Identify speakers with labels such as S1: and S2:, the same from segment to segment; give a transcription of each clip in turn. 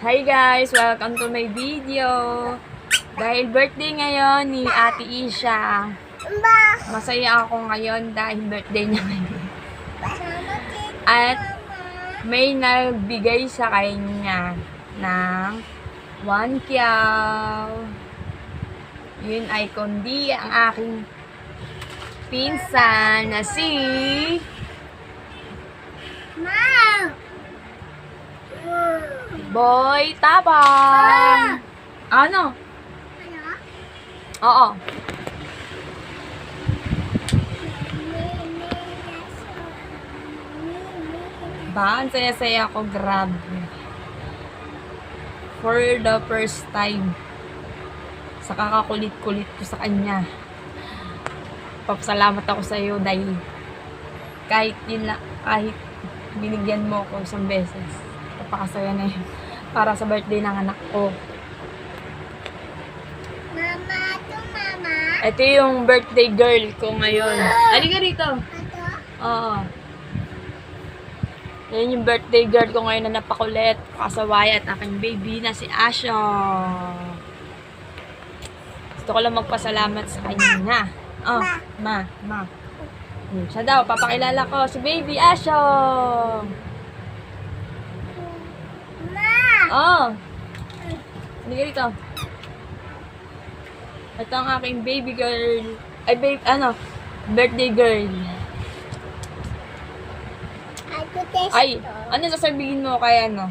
S1: Hi guys! Welcome to my video! Dahil birthday ngayon ni Ate Isha. Masaya ako ngayon dahil birthday niya ngayon. At may nagbigay sa kanya ng 1 kyaw. Yun ay kundi ang aking pinsan na si... Boy Tabang! Ano? Oo. Ba, ang saya-saya ako, grabe. For the first time. Sa kakakulit-kulit ko sa kanya. Papasalamat ako sa iyo dahil kahit yun na, kahit binigyan mo ako isang beses, napakasaya na yun. Para sa birthday ng anak ko.
S2: Mama, to mama.
S1: Ito yung birthday girl ko ngayon. Halika rito.
S2: Ito?
S1: Oo. Yan yung birthday girl ko ngayon na napakulit, kasaway at aking baby na si Asho. Gusto ko lang magpasalamat sa kanya. Oh, ma, ma. Hmm, Siya daw, papakilala ko si baby Asho. Oh. Halika rito. Ito ang aking baby girl. Ay, babe, ano, birthday girl. Ay, ano sasabihin mo kay ano?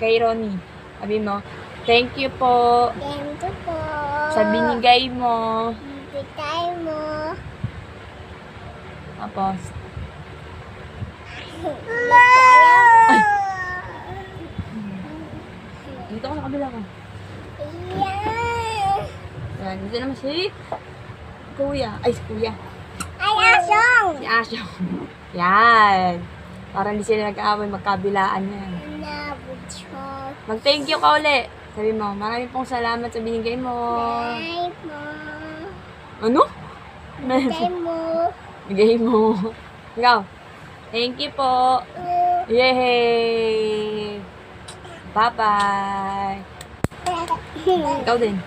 S1: Kay Ronnie. Sabi mo, thank you po
S2: Thank you po.
S1: sa binigay mo.
S2: Bigay mo.
S1: Tapos,
S2: Ma!
S1: Ay. Dito ko sa kabila ko.
S2: Yan.
S1: Yan, dito naman si Kuya. Ay, si Kuya.
S2: Ay, asong!
S1: Si Asho. Yan. Para hindi sila nag-aaway, magkabilaan yan. Mag-thank you ka uli. Sabi mo, maraming pong salamat sa binigay mo.
S2: Bigay mo.
S1: Ano?
S2: Bigay mo.
S1: Bigay mo. Ikaw. Thank you po. Yay! 拜拜。搞定